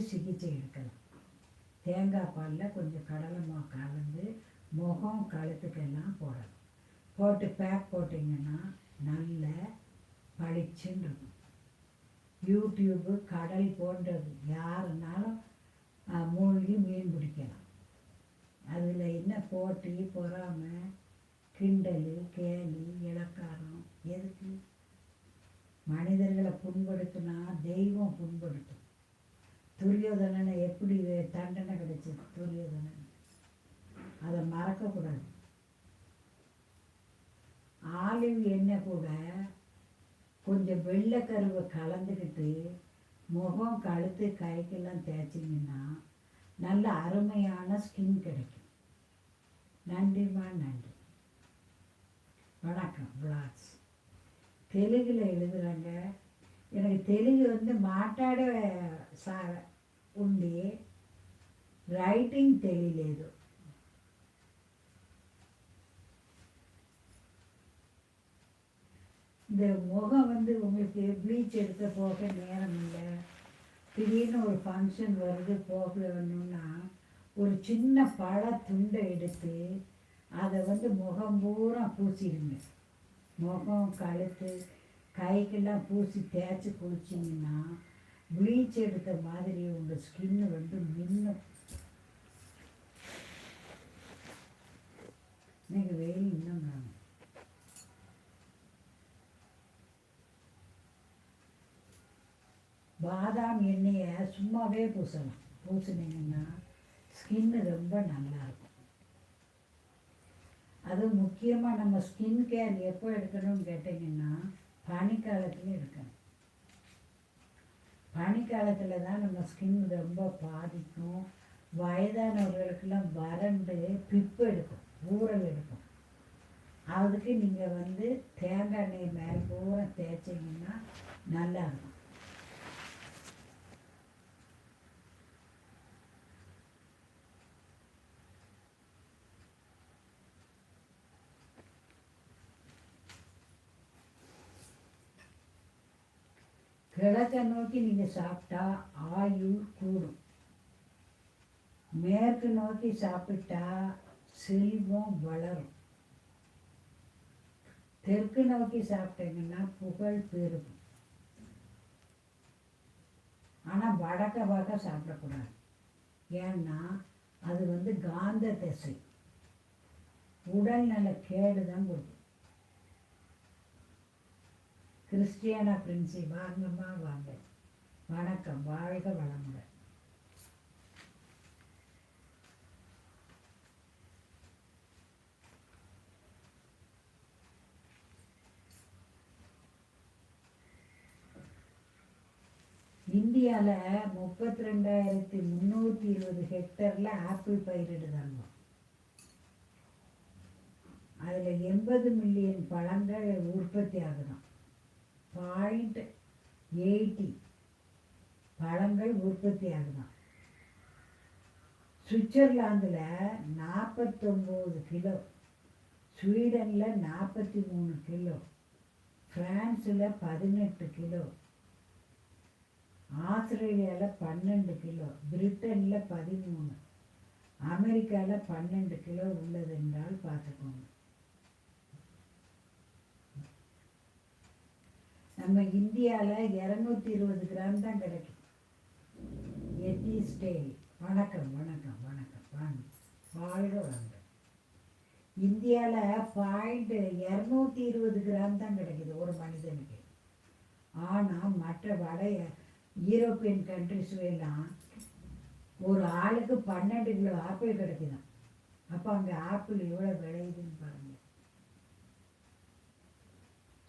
சிகிச்சை எடுக்கலாம். தேங்காய் பாலில் கொஞ்சம் கடலை கலந்து முகம் கழுத்துக்கெல்லாம் போடணும். போட்டு பேக் போட்டிங்கன்னா நல்ல பளிச்சுன்னு இருக்கும் யூடியூப்பு கடல் போன்றது. யாருனாலும் மூழ்கி மீன் பிடிக்கலாம். அதில் என்ன போட்டி பொறாமை கிண்டல் கேலி இலக்காரம் எதுக்கு? மனிதர்களை புண்படுத்தினா தெய்வம் துரியோதனனை எப்படி தண்டனை கிடைச்சது துரியோதனன். அதை மறக்கக்கூடாது. ஆலிவ் எண்ணெய் கூட கொஞ்சம் வெள்ளைக்கருவை கலந்துக்கிட்டு முகம் கழுத்து கைக்கெல்லாம் தேய்ச்சிங்கன்னா நல்ல அருமையான ஸ்கின் கிடைக்கும். நன்றிமா நன்றி. வணக்கம் பிளாக்ஸ் தெலுங்கில் எழுதுகிறாங்க எனக்கு தெலுங்கு வந்து மாட்டாட சா ఉండి రైటింగ్ తెలియలేదు இந்த முகம் வந்து உங்களுக்கு ப்ளீச் எடுக்க போக நேரம் இல்லை திடீர்னு ஒரு ஃபங்க்ஷன் வருது போகணும்னா ஒரு சின்ன பழ துண்டை எடுத்து அதை வந்து முகம் பூரா பூசிடுங்க முகம் கழுத்து கைக்கெல்லாம் பூசி தேய்ச்சி குளிச்சிங்கன்னா ப்ளீச் எடுத்த மாதிரி உங்கள் ஸ்கின்னு வந்து மின்னும் இன்னைக்கு வெயில் இன்னும் பாதாம் எண்ணெயை சும்மாவே பூசலாம். பூசினீங்கன்னா ஸ்கின்னு ரொம்ப நல்லா இருக்கும் அது முக்கியமாக நம்ம ஸ்கின் கேர் எப்போ எடுக்கணும்னு கேட்டிங்கன்னா பனிக்காலத்தில் எடுக்கணும். பனிக்காலத்தில் தான் நம்ம ஸ்கின் ரொம்ப பாதிக்கும். வயதானவர்களுக்கெல்லாம் வறண்டு பிப்பு எடுக்கும் ஊறல் எடுக்கும். அதுக்கு நீங்கள் வந்து தேங்காய் எண்ணெய் மேல் பூரா தேய்ச்சிங்கன்னா நல்லா இருக்கும் கிழக்கை நோக்கி நீங்கள் சாப்பிட்டா ஆயுள் கூடும். மேற்கு நோக்கி சாப்பிட்டா செல்வம் வளரும். தெற்கு நோக்கி சாப்பிட்டீங்கன்னா புகழ் பெரும் ஆனால் வடக்க பார்க்க சாப்பிடக்கூடாது. ஏன்னா அது வந்து காந்த திசை. உடல் நல்ல கேடு தான் கொடுக்கும். கிறிஸ்டியானா பிரின்சி வாங்கம்மா வாங்க. வணக்கம் வாழ்க வளமுடன். இந்தியாவில் முப்பத்தி ரெண்டாயிரத்தி முந்நூற்றி இருபது ஹெக்டரில் ஆப்பிள் பயிரிடுதாங்க அதில் எண்பது மில்லியன் பழங்கள் உற்பத்தி ஆகுதான் பாயிண்ட் எயிட்டி பழங்கள் உற்பத்தி ஆகுதாம் சுவிட்சர்லாந்தில் நாற்பத்தொம்போது கிலோ. ஸ்வீடனில் நாற்பத்தி மூணு கிலோ. ஃப்ரான்ஸில் பதினெட்டு கிலோ. ஆஸ்திரேலியாவில் பன்னெண்டு கிலோ. பிரிட்டனில் பதிமூணு. அமெரிக்காவில் பன்னெண்டு கிலோ உள்ளது என்றால் பார்த்துக்கோங்க. நம்ம இந்தியாவில் இரநூத்தி இருபது கிராம் தான் கிடைக்கும். எத்தி ஸ்டே வணக்கம் வணக்கம் வணக்கம். வாங்க. வாழ்க வாங்க இந்தியாவில் பாயிண்ட் இரநூத்தி இருபது கிராம் தான் கிடைக்குது ஒரு மனிதனுக்கு. ஆனால் மற்ற வட யூரோப்பியன் கண்ட்ரிஸ்லாம் ஒரு ஆளுக்கு பன்னெண்டு கிலோ ஆப்பிள் கிடைக்குதான் அப்போ அங்கே ஆப்பிள் எவ்வளோ விளையுதுன்னு பாருங்கள்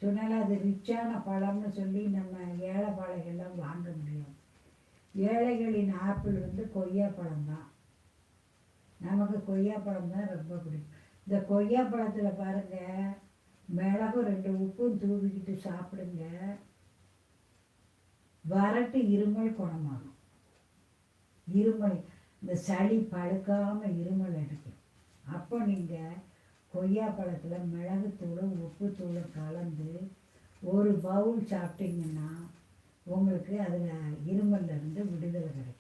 சொன்னால் அது ரிச்சான பழம்னு சொல்லி நம்ம ஏழை பாளைகள்லாம் வாங்க முடியும். ஏழைகளின் ஆப்பிள் வந்து கொய்யா தான் நமக்கு கொய்யா பழம் தான் ரொம்ப பிடிக்கும். இந்த கொய்யா பழத்தில் பாருங்க மிளகும் ரெண்டு உப்பும் தூவிக்கிட்டு சாப்பிடுங்க. வறட்டு இருமல் குணமாகும். இருமல் இந்த சளி பழுக்காமல் இருமல் அடிக்கும். அப்போ நீங்கள் கொய்யா பழத்தில் மிளகுத்தூளும் உப்புத்தூளும் கலந்து ஒரு பவுல் சாப்பிட்டீங்கன்னா உங்களுக்கு அதில் இருமல்லருந்து விடுதலை கிடைக்கும்.